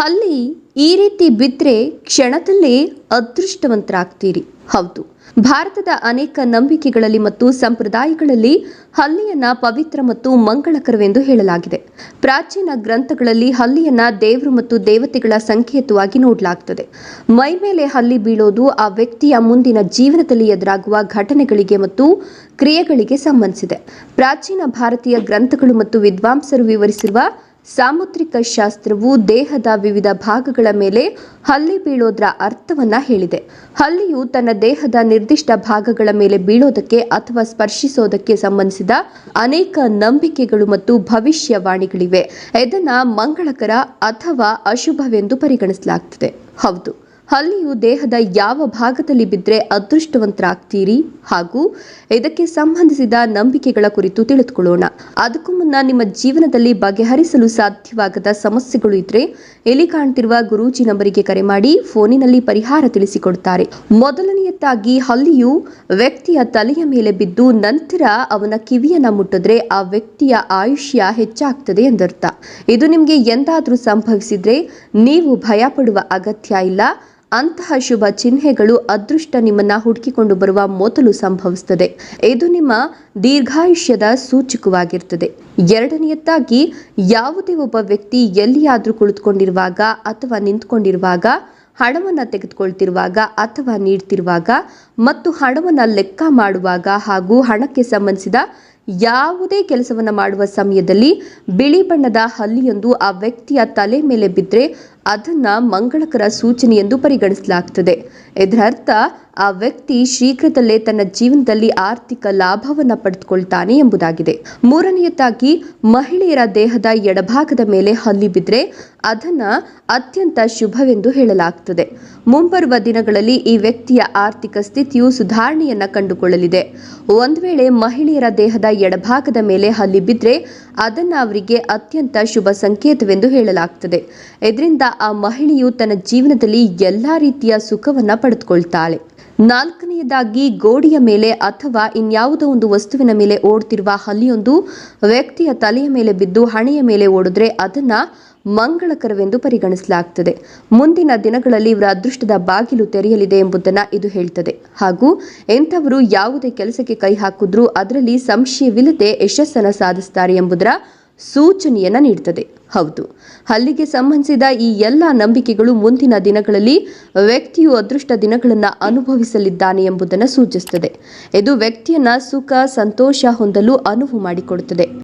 ಹಲ್ಲಿ ಈ ರೀತಿ ಬಿದ್ದರೆ ಕ್ಷಣದಲ್ಲೇ ಅದೃಷ್ಟವಂತರಾಗ್ತೀರಿ. ಹೌದು. ಭಾರತದ ಅನೇಕ ನಂಬಿಕೆಗಳಲ್ಲಿ ಮತ್ತು ಸಂಪ್ರದಾಯಗಳಲ್ಲಿ ಹಲ್ಲಿಯನ್ನ ಪವಿತ್ರ ಮತ್ತು ಮಂಗಳಕರವೆಂದು ಹೇಳಲಾಗಿದೆ. ಪ್ರಾಚೀನ ಗ್ರಂಥಗಳಲ್ಲಿ ಹಲ್ಲಿಯನ್ನ ದೇವರು ಮತ್ತು ದೇವತೆಗಳ ಸಂಕೇತವಾಗಿ ನೋಡಲಾಗುತ್ತದೆ ಮೈ ಮೇಲೆ ಹಲ್ಲಿ ಬೀಳೋದು ಆ ವ್ಯಕ್ತಿಯ ಮುಂದಿನ ಜೀವನದಲ್ಲಿ ಎದುರಾಗುವ ಘಟನೆಗಳಿಗೆ ಮತ್ತು ಕ್ರಿಯೆಗಳಿಗೆ ಸಂಬಂಧಿಸಿದೆ. ಪ್ರಾಚೀನ ಭಾರತೀಯ ಗ್ರಂಥಗಳು ಮತ್ತು ವಿದ್ವಾಂಸರು ವಿವರಿಸಿರುವ ಸಾಮುದ್ರಿಕ ಶಾಸ್ತ್ರವು ದೇಹದ ವಿವಿಧ ಭಾಗಗಳ ಮೇಲೆ ಹಲ್ಲಿ ಬೀಳೋದ್ರ ಅರ್ಥವನ್ನ ಹೇಳಿದೆ. ಹಲ್ಲಿಯು ತನ್ನ ದೇಹದ ನಿರ್ದಿಷ್ಟ ಭಾಗಗಳ ಮೇಲೆ ಬೀಳೋದಕ್ಕೆ ಅಥವಾ ಸ್ಪರ್ಶಿಸೋದಕ್ಕೆ ಸಂಬಂಧಿಸಿದ ಅನೇಕ ನಂಬಿಕೆಗಳು ಮತ್ತು ಭವಿಷ್ಯವಾಣಿಗಳಿವೆ. ಇದನ್ನ ಮಂಗಳಕರ ಅಥವಾ ಅಶುಭವೆಂದು ಪರಿಗಣಿಸಲಾಗ್ತದೆ. ಹೌದು. ಹಲ್ಲಿಯು ದೇಹದ ಯಾವ ಭಾಗದಲ್ಲಿ ಬಿದ್ದರೆ ಅದೃಷ್ಟವಂತರಾಗ್ತೀರಿ? ಹಾಗೂ ಇದಕ್ಕೆ ಸಂಬಂಧಿಸಿದ ನಂಬಿಕೆಗಳ ಕುರಿತು ತಿಳಿದುಕೊಳ್ಳೋಣ. ಅದಕ್ಕೂ ಮುನ್ನ ನಿಮ್ಮ ಜೀವನದಲ್ಲಿ ಬಗೆಹರಿಸಲು ಸಾಧ್ಯವಾಗದ ಸಮಸ್ಯೆಗಳು ಇದ್ರೆ ಎಲ್ಲಿ ಕಾಣ್ತಿರುವ ಗುರೂಜಿ ನಂಬರಿಗೆ ಕರೆ ಮಾಡಿ ಫೋನಿನಲ್ಲಿ ಪರಿಹಾರ ತಿಳಿಸಿಕೊಡುತ್ತಾರೆ ಮೊದಲನೆಯದಾಗಿ ಹಲ್ಲಿಯು ವ್ಯಕ್ತಿಯ ತಲೆಯ ಮೇಲೆ ಬಿದ್ದು ನಂತರ ಅವನ ಕಿವಿಯನ್ನ ಮುಟ್ಟಿದ್ರೆ ಆ ವ್ಯಕ್ತಿಯ ಆಯುಷ್ಯ ಹೆಚ್ಚಾಗ್ತದೆ ಎಂದರ್ಥ. ಇದು ನಿಮಗೆ ಎಂದಾದರೂ ಸಂಭವಿಸಿದ್ರೆ ನೀವು ಭಯಪಡುವ ಅಗತ್ಯ ಇಲ್ಲ. ಅಂತಹ ಶುಭ ಚಿಹ್ನೆಗಳು ಅದೃಷ್ಟ ನಿಮ್ಮನ್ನ ಹುಡುಕಿಕೊಂಡು ಬರುವ ಮೊದಲು ಸಂಭವಿಸುತ್ತದೆ ಇದು ನಿಮ್ಮ ದೀರ್ಘಾಯುಷ್ಯದ ಸೂಚಕವಾಗಿರ್ತದೆ. ಎರಡನೆಯದಾಗಿ ಯಾವುದೇ ಒಬ್ಬ ವ್ಯಕ್ತಿ ಎಲ್ಲಿಯಾದರೂ ಕುಳಿತುಕೊಂಡಿರುವಾಗ ಅಥವಾ ನಿಂತ್ಕೊಂಡಿರುವಾಗ, ಹಣವನ್ನು ತೆಗೆದುಕೊಳ್ತಿರುವಾಗ ಅಥವಾ ನೀಡ್ತಿರುವಾಗ ಮತ್ತು ಹಣವನ್ನು ಲೆಕ್ಕ ಮಾಡುವಾಗ ಹಾಗೂ ಹಣಕ್ಕೆ ಸಂಬಂಧಿಸಿದ ಯಾವುದೇ ಕೆಲಸವನ್ನು ಮಾಡುವ ಸಮಯದಲ್ಲಿ ಬಿಳಿ ಬಣ್ಣದ ಹಲ್ಲಿಯೊಂದು ಆ ವ್ಯಕ್ತಿಯ ತಲೆ ಮೇಲೆ ಬಿದ್ದರೆ ಅದನ್ನ ಮಂಗಳಕರ ಸೂಚನೆ ಎಂದು ಪರಿಗಣಿಸಲಾಗ್ತದೆ. ಇದರರ್ಥ, ಆ ವ್ಯಕ್ತಿ ಶೀಘ್ರದಲ್ಲೇ ತನ್ನ ಜೀವನದಲ್ಲಿ ಆರ್ಥಿಕ ಲಾಭವನ್ನು ಪಡೆದುಕೊಳ್ತಾನೆ ಎಂಬುದಾಗಿದೆ. ಮೂರನೆಯದಾಗಿ, ಮಹಿಳೆಯರ ದೇಹದ ಎಡಭಾಗದ ಮೇಲೆ ಹಲ್ಲಿ ಬಿದ್ದರೆ ಅದನ್ನ ಅತ್ಯಂತ ಶುಭವೆಂದು ಹೇಳಲಾಗ್ತದೆ. ಮುಂಬರುವ ದಿನಗಳಲ್ಲಿ ಈ ವ್ಯಕ್ತಿಯ ಆರ್ಥಿಕ ಸ್ಥಿತಿಯು ಸುಧಾರಣೆಯನ್ನ ಕಂಡುಕೊಳ್ಳಲಿದೆ. ಒಂದು ವೇಳೆ ಮಹಿಳೆಯರ ದೇಹದ ಎಡಭಾಗದ ಮೇಲೆ ಹಲ್ಲಿ ಬಿದ್ದರೆ ಅದನ್ನ ಅವರಿಗೆ ಅತ್ಯಂತ ಶುಭ ಸಂಕೇತವೆಂದು ಹೇಳಲಾಗುತ್ತದೆ ಇದರಿಂದ ಆ ಮಹಿಳೆಯು ತನ್ನ ಜೀವನದಲ್ಲಿ ಎಲ್ಲಾ ರೀತಿಯ ಸುಖವನ್ನ ಪಡೆದುಕೊಳ್ತಾಳೆ. ನಾಲ್ಕನೆಯದಾಗಿ ಗೋಡೆಯ ಮೇಲೆ ಅಥವಾ ಇನ್ಯಾವುದೋ ಒಂದು ವಸ್ತುವಿನ ಮೇಲೆ ಓಡ್ತಿರುವ ಹಲ್ಲಿಯೊಂದು ವ್ಯಕ್ತಿಯ ತಲೆಯ ಮೇಲೆ ಬಿದ್ದು ಹಣೆಯ ಮೇಲೆ ಓಡಿದ್ರೆ ಅದನ್ನ ಮಂಗಳಕರವೆಂದು ಪರಿಗಣಿಸಲಾಗುತ್ತದೆ ಮುಂದಿನ ದಿನಗಳಲ್ಲಿ ಇವರ ಅದೃಷ್ಟದ ಬಾಗಿಲು ತೆರೆಯಲಿದೆ ಎಂಬುದನ್ನು ಇದು ಹೇಳ್ತದೆ. ಹಾಗೂ ಎಂಥವರು ಯಾವುದೇ ಕೆಲಸಕ್ಕೆ ಕೈ ಹಾಕಿದ್ರೂ ಅದರಲ್ಲಿ ಸಂಶಯವಿಲ್ಲದೆ ಯಶಸ್ಸನ್ನು ಸಾಧಿಸ್ತಾರೆ ಎಂಬುದರ ಸೂಚನೆಯನ್ನ ನೀಡುತ್ತದೆ ಹೌದು. ಹಲ್ಲಿಗೆ ಸಂಬಂಧಿಸಿದ ಈ ಎಲ್ಲ ನಂಬಿಕೆಗಳು ಮುಂದಿನ ದಿನಗಳಲ್ಲಿ ವ್ಯಕ್ತಿಯು ಅದೃಷ್ಟ ದಿನಗಳನ್ನು ಅನುಭವಿಸಲಿದ್ದಾನೆ ಎಂಬುದನ್ನು ಸೂಚಿಸುತ್ತದೆ ಇದು ವ್ಯಕ್ತಿಯನ್ನ ಸುಖ, ಸಂತೋಷ ಹೊಂದಲು ಅನುವು ಮಾಡಿಕೊಡುತ್ತದೆ.